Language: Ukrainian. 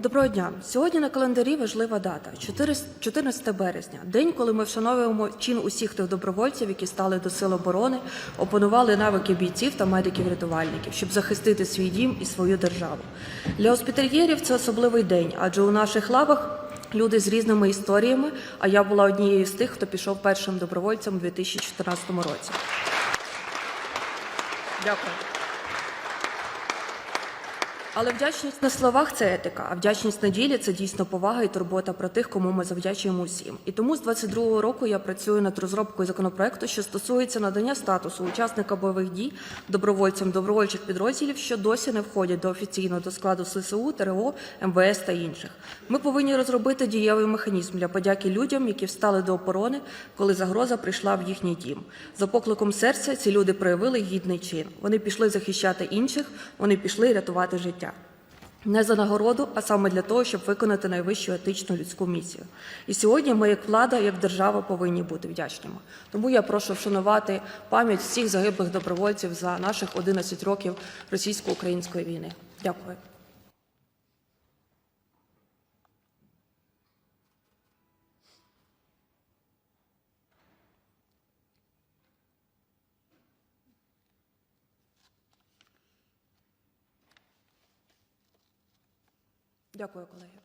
Доброго дня. Сьогодні на календарі важлива дата 14 березня, день, коли ми вшановуємо чин усіх тих добровольців, які стали до сил оборони, опанували навики бійців та медиків-рятувальників, щоб захистити свій дім і свою державу. Для госпітальєрів це особливий день, адже у наших лавах. Люди з різними історіями, а я була однією з тих, хто пішов першим добровольцем у 2014 році. Дякую. Але вдячність на словах це етика, а вдячність на ділі це дійсно повага і турбота про тих, кому ми завдячуємо усім. І тому з 22-го року я працюю над розробкою законопроекту, що стосується надання статусу учасника бойових дій добровольцям добровольчих підрозділів, що досі не входять до офіційно до складу ССУ, ТРО, МВС та інших. Ми повинні розробити дієвий механізм для подяки людям, які встали до оборони, коли загроза прийшла в їхній дім. За покликом серця ці люди проявили гідний чин. Вони пішли захищати інших, вони пішли рятувати життя. Не за нагороду, а саме для того, щоб виконати найвищу етичну людську місію. І сьогодні ми, як влада, як держава, повинні бути вдячними. Тому я прошу вшанувати пам'ять всіх загиблих добровольців за наших 11 років російсько-української війни. Дякую. Дякую, колеги.